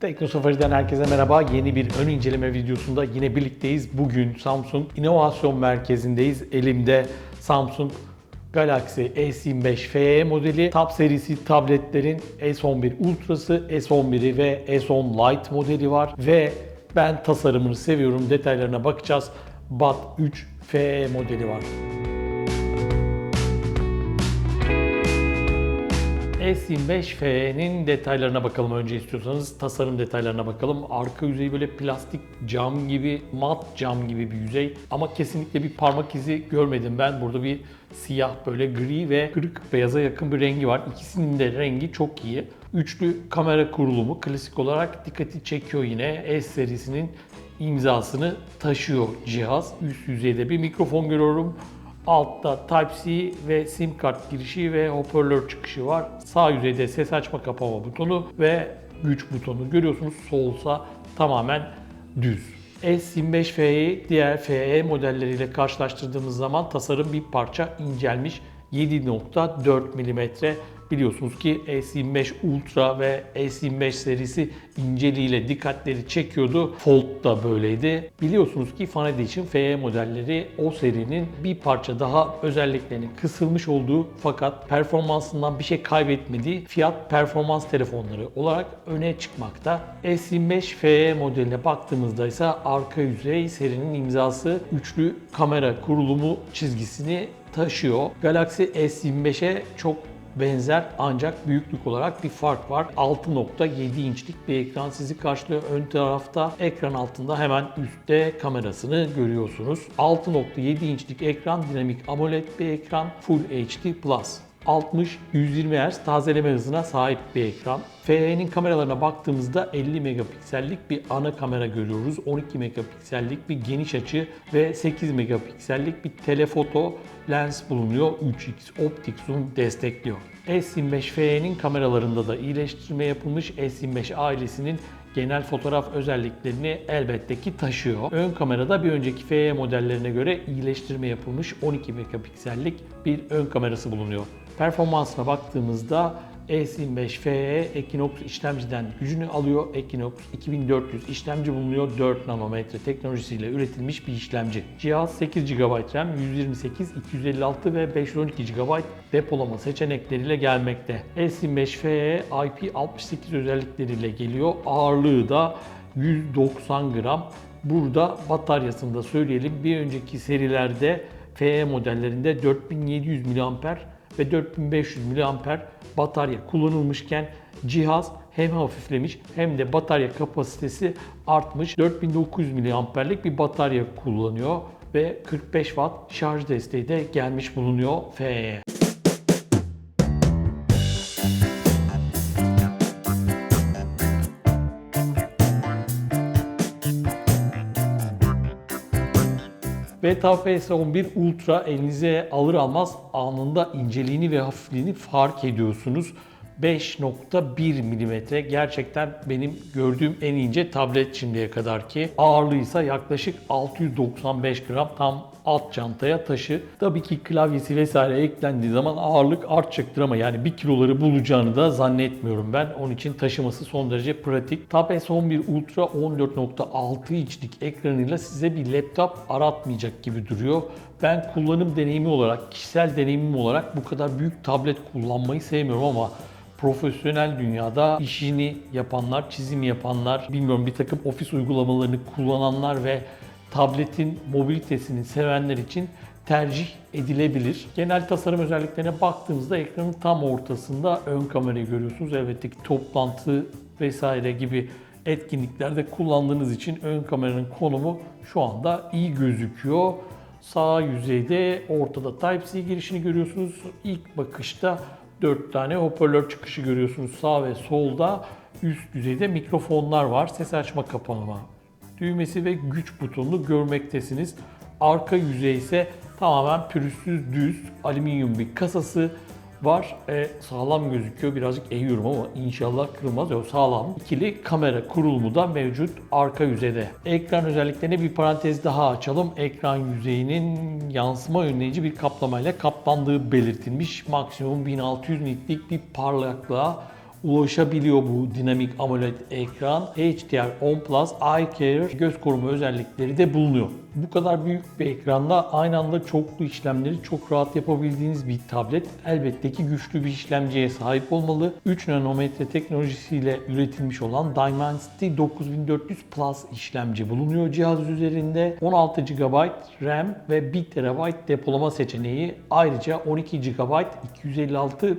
Tekno Safari'den herkese merhaba. Yeni bir ön inceleme videosunda yine birlikteyiz. Bugün Samsung İnovasyon Merkezi'ndeyiz. Elimde Samsung Galaxy S25 FE modeli, Tab serisi tabletlerin S11 Ultra'sı, S11'i ve S10 Lite modeli var ve ben tasarımını seviyorum. Detaylarına bakacağız. Bat 3 FE modeli var. S25F'nin detaylarına bakalım önce istiyorsanız. Tasarım detaylarına bakalım. Arka yüzeyi böyle plastik cam gibi, mat cam gibi bir yüzey. Ama kesinlikle bir parmak izi görmedim ben. Burada bir siyah böyle gri ve kırık beyaza yakın bir rengi var. İkisinin de rengi çok iyi. Üçlü kamera kurulumu klasik olarak dikkati çekiyor yine. S serisinin imzasını taşıyor cihaz. Üst yüzeyde bir mikrofon görüyorum. Altta Type-C ve SIM kart girişi ve hoparlör çıkışı var. Sağ yüzeyde ses açma kapama butonu ve güç butonu görüyorsunuz. Solsa tamamen düz. S25F'yi diğer FE modelleriyle karşılaştırdığımız zaman tasarım bir parça incelmiş. 7.4 mm biliyorsunuz ki S25 Ultra ve S25 serisi inceliğiyle dikkatleri çekiyordu. Fold da böyleydi. Biliyorsunuz ki Fan Edition FE modelleri o serinin bir parça daha özelliklerinin kısılmış olduğu fakat performansından bir şey kaybetmediği fiyat performans telefonları olarak öne çıkmakta. S25 FE modeline baktığımızda ise arka yüzey serinin imzası üçlü kamera kurulumu çizgisini taşıyor. Galaxy S25'e çok benzer ancak büyüklük olarak bir fark var. 6.7 inçlik bir ekran sizi karşılıyor. Ön tarafta ekran altında hemen üstte kamerasını görüyorsunuz. 6.7 inçlik ekran dinamik AMOLED bir ekran Full HD Plus. 60-120 Hz tazeleme hızına sahip bir ekran. FE'nin kameralarına baktığımızda 50 megapiksellik bir ana kamera görüyoruz. 12 megapiksellik bir geniş açı ve 8 megapiksellik bir telefoto lens bulunuyor. 3x optik zoom destekliyor. S25 FE'nin kameralarında da iyileştirme yapılmış. S25 ailesinin genel fotoğraf özelliklerini elbette ki taşıyor. Ön kamerada bir önceki FE modellerine göre iyileştirme yapılmış 12 megapiksellik bir ön kamerası bulunuyor. Performansına baktığımızda S25 FE Equinox işlemciden gücünü alıyor. Equinox 2400 işlemci bulunuyor. 4 nanometre teknolojisiyle üretilmiş bir işlemci. Cihaz 8 GB RAM, 128, 256 ve 512 GB depolama seçenekleriyle gelmekte. S25 FE IP68 özellikleriyle geliyor. Ağırlığı da 190 gram. Burada bataryasını da söyleyelim. Bir önceki serilerde FE modellerinde 4700 mAh ve 4500 mAh batarya kullanılmışken cihaz hem hafiflemiş hem de batarya kapasitesi artmış. 4900 mAh'lik bir batarya kullanıyor ve 45 Watt şarj desteği de gelmiş bulunuyor FE'ye. Ve TAF S11 Ultra elinize alır almaz anında inceliğini ve hafifliğini fark ediyorsunuz. 5.1 mm gerçekten benim gördüğüm en ince tablet şimdiye kadar ki. Ağırlığı ise yaklaşık 695 gram tam alt çantaya taşı. Tabii ki klavyesi vesaire eklendiği zaman ağırlık artacaktır ama yani 1 kiloları bulacağını da zannetmiyorum ben. Onun için taşıması son derece pratik. Tab S11 Ultra 14.6 inçlik ekranıyla size bir laptop aratmayacak gibi duruyor. Ben kullanım deneyimi olarak, kişisel deneyimim olarak bu kadar büyük tablet kullanmayı sevmiyorum ama profesyonel dünyada işini yapanlar, çizim yapanlar, bilmiyorum bir takım ofis uygulamalarını kullananlar ve tabletin mobilitesini sevenler için tercih edilebilir. Genel tasarım özelliklerine baktığımızda ekranın tam ortasında ön kamerayı görüyorsunuz. Elbette ki toplantı vesaire gibi etkinliklerde kullandığınız için ön kameranın konumu şu anda iyi gözüküyor. Sağ yüzeyde ortada Type-C girişini görüyorsunuz. İlk bakışta 4 tane hoparlör çıkışı görüyorsunuz sağ ve solda. Üst düzeyde mikrofonlar var. Ses açma kapama düğmesi ve güç butonunu görmektesiniz. Arka yüzey ise tamamen pürüzsüz düz alüminyum bir kasası var. E, sağlam gözüküyor. Birazcık eğiyorum ama inşallah kırılmaz. Yok sağlam. İkili kamera kurulumu da mevcut arka yüzeyde. Ekran özelliklerine bir parantez daha açalım. Ekran yüzeyinin yansıma önleyici bir kaplamayla kaplandığı belirtilmiş. Maksimum 1600 nitlik bir parlaklığa ulaşabiliyor bu dinamik AMOLED ekran. HDR10 Plus Eye Care göz koruma özellikleri de bulunuyor. Bu kadar büyük bir ekranda aynı anda çoklu işlemleri çok rahat yapabildiğiniz bir tablet elbette ki güçlü bir işlemciye sahip olmalı. 3 nanometre teknolojisiyle üretilmiş olan Dimensity 9400 Plus işlemci bulunuyor cihaz üzerinde. 16 GB RAM ve 1 TB depolama seçeneği. Ayrıca 12 GB 256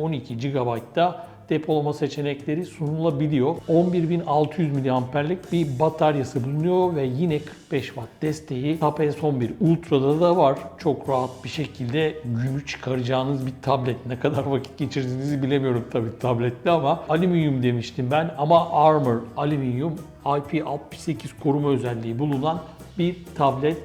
512 GB'da depolama seçenekleri sunulabiliyor. 11.600 mAh'lik bir bataryası bulunuyor ve yine 45 Watt desteği Tab S11 Ultra'da da var. Çok rahat bir şekilde günü çıkaracağınız bir tablet. Ne kadar vakit geçirdiğinizi bilemiyorum tabii tablette ama alüminyum demiştim ben ama Armor alüminyum IP68 koruma özelliği bulunan bir tablet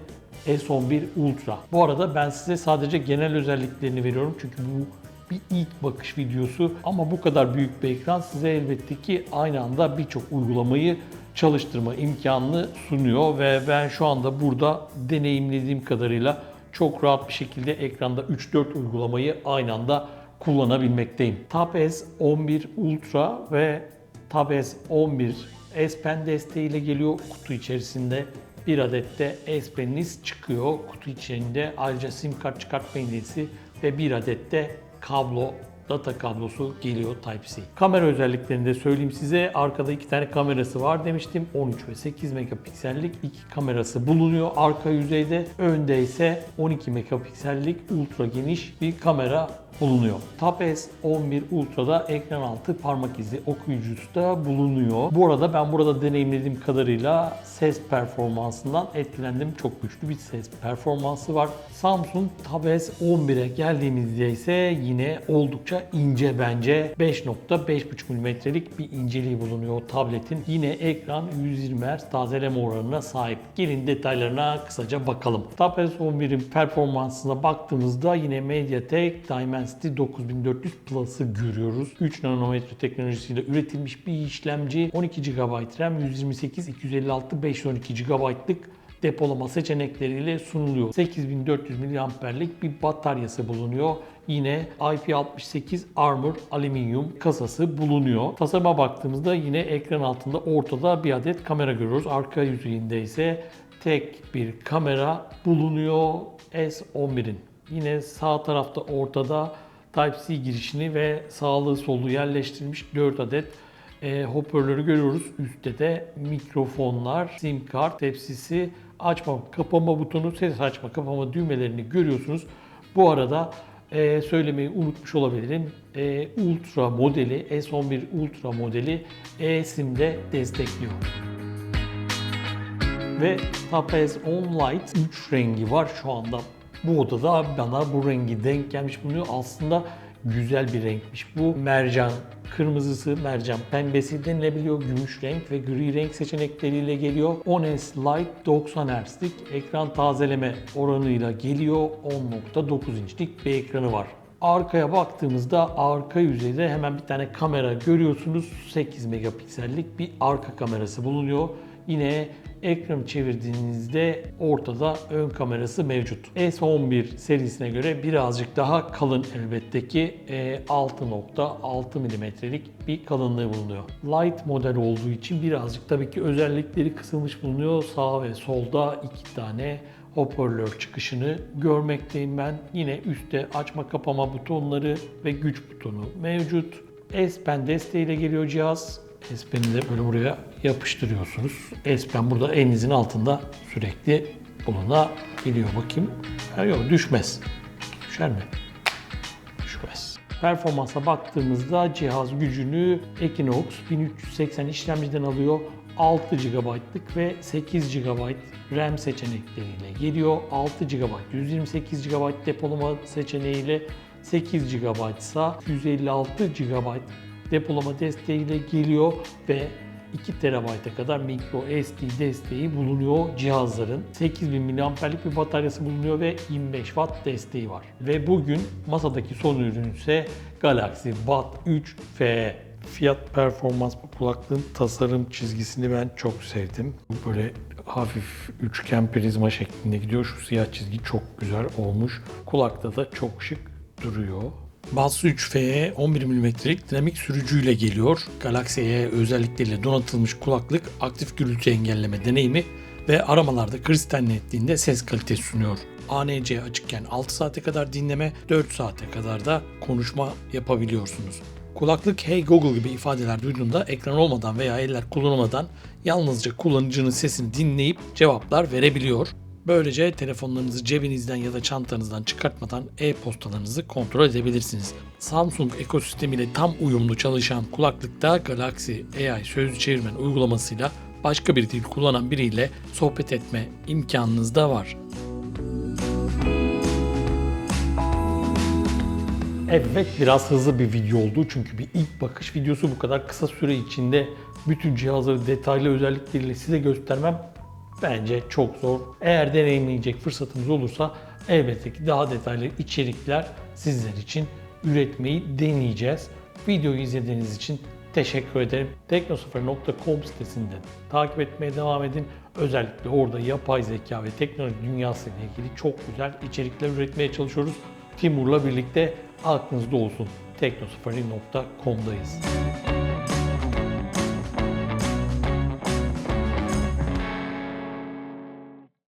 S11 Ultra. Bu arada ben size sadece genel özelliklerini veriyorum çünkü bu bir ilk bakış videosu ama bu kadar büyük bir ekran size elbette ki aynı anda birçok uygulamayı çalıştırma imkanını sunuyor ve ben şu anda burada deneyimlediğim kadarıyla çok rahat bir şekilde ekranda 3-4 uygulamayı aynı anda kullanabilmekteyim. Tab S11 Ultra ve Tab S11 S Pen desteğiyle geliyor kutu içerisinde. Bir adet de S Pen'iniz çıkıyor kutu içinde. Ayrıca sim kart çıkartma iğnesi ve bir adet de kablo data kablosu geliyor Type-C. Kamera özelliklerini de söyleyeyim size. Arkada iki tane kamerası var demiştim. 13 ve 8 megapiksellik iki kamerası bulunuyor arka yüzeyde. Önde ise 12 megapiksellik ultra geniş bir kamera bulunuyor. Tab S11 Ultra'da ekran altı parmak izi okuyucusu da bulunuyor. Bu arada ben burada deneyimlediğim kadarıyla ses performansından etkilendim. Çok güçlü bir ses performansı var. Samsung Tab S11'e geldiğimizde ise yine oldukça ince bence. 5.5,5 mm'lik bir inceliği bulunuyor tabletin. Yine ekran 120 Hz tazeleme oranına sahip. Gelin detaylarına kısaca bakalım. Tab S11'in performansına baktığımızda yine MediaTek Dimensity 9400 Plus'ı görüyoruz. 3 nanometre teknolojisiyle üretilmiş bir işlemci. 12 GB RAM, 128, 256, 512 GB'lık depolama seçenekleriyle sunuluyor. 8400 mAh'lik bir bataryası bulunuyor. Yine IP68 Armor alüminyum kasası bulunuyor. Tasarıma baktığımızda yine ekran altında ortada bir adet kamera görüyoruz. Arka yüzeyinde ise tek bir kamera bulunuyor S11'in. Yine sağ tarafta ortada Type-C girişini ve sağlığı solu yerleştirilmiş 4 adet e, hoparlörü görüyoruz. Üstte de mikrofonlar, sim kart, tepsisi, açma kapama butonu, ses açma kapama düğmelerini görüyorsunuz. Bu arada e, söylemeyi unutmuş olabilirim. E, Ultra modeli, S11 Ultra modeli eSIM'de destekliyor. Ve Tapez On Light 3 rengi var şu anda. Bu odada bana bu rengi denk gelmiş bulunuyor. Aslında güzel bir renkmiş. Bu mercan kırmızısı, mercan pembesi denilebiliyor. Gümüş renk ve gri renk seçenekleriyle geliyor. Honest Light 90 Hz'lik ekran tazeleme oranıyla geliyor. 10.9 inçlik bir ekranı var. Arkaya baktığımızda arka yüzeyde hemen bir tane kamera görüyorsunuz. 8 megapiksellik bir arka kamerası bulunuyor. Yine ekranı çevirdiğinizde ortada ön kamerası mevcut. S11 serisine göre birazcık daha kalın elbette ki e, 6.6 mm'lik bir kalınlığı bulunuyor. Light model olduğu için birazcık tabii ki özellikleri kısılmış bulunuyor. Sağ ve solda iki tane hoparlör çıkışını görmekteyim ben. Yine üstte açma kapama butonları ve güç butonu mevcut. S Pen desteğiyle geliyor cihaz. S Pen'i de böyle buraya yapıştırıyorsunuz. S Pen burada elinizin altında sürekli bulunabiliyor. Bakayım. Ha, yok düşmez. Düşer mi? Düşmez. Performansa baktığımızda cihaz gücünü Exynos 1380 işlemciden alıyor. 6 GB'lık ve 8 GB RAM seçenekleriyle geliyor. 6 GB 128 GB depolama seçeneğiyle 8 GB ise 156 GB depolama desteğiyle geliyor ve 2 TB'a kadar micro SD desteği bulunuyor cihazların. 8000 mAh'lik bir bataryası bulunuyor ve 25 Watt desteği var. Ve bugün masadaki son ürün ise Galaxy Buds 3 FE. Fiyat performans bu kulaklığın tasarım çizgisini ben çok sevdim. Böyle hafif üçgen prizma şeklinde gidiyor. Şu siyah çizgi çok güzel olmuş. Kulakta da çok şık duruyor. Buds 3 FE 11 mm'lik dinamik sürücüyle geliyor. Galaxy E özellikleriyle donatılmış kulaklık aktif gürültü engelleme deneyimi ve aramalarda kristal netliğinde ses kalitesi sunuyor. ANC açıkken 6 saate kadar dinleme, 4 saate kadar da konuşma yapabiliyorsunuz. Kulaklık Hey Google gibi ifadeler duyduğunda ekran olmadan veya eller kullanılmadan yalnızca kullanıcının sesini dinleyip cevaplar verebiliyor. Böylece telefonlarınızı cebinizden ya da çantanızdan çıkartmadan e-postalarınızı kontrol edebilirsiniz. Samsung ekosistemiyle tam uyumlu çalışan kulaklıkta Galaxy AI sözlü çevirmen uygulamasıyla başka bir dil kullanan biriyle sohbet etme imkanınız da var. Evet biraz hızlı bir video oldu çünkü bir ilk bakış videosu bu kadar kısa süre içinde bütün cihazları detaylı özellikleriyle size göstermem bence çok zor. Eğer deneyimleyecek fırsatımız olursa elbette ki daha detaylı içerikler sizler için üretmeyi deneyeceğiz. Videoyu izlediğiniz için teşekkür ederim. teknosfer.com sitesinden takip etmeye devam edin. Özellikle orada yapay zeka ve teknoloji dünyası ile ilgili çok güzel içerikler üretmeye çalışıyoruz. Timur'la birlikte aklınızda olsun. teknosafari.com'dayız.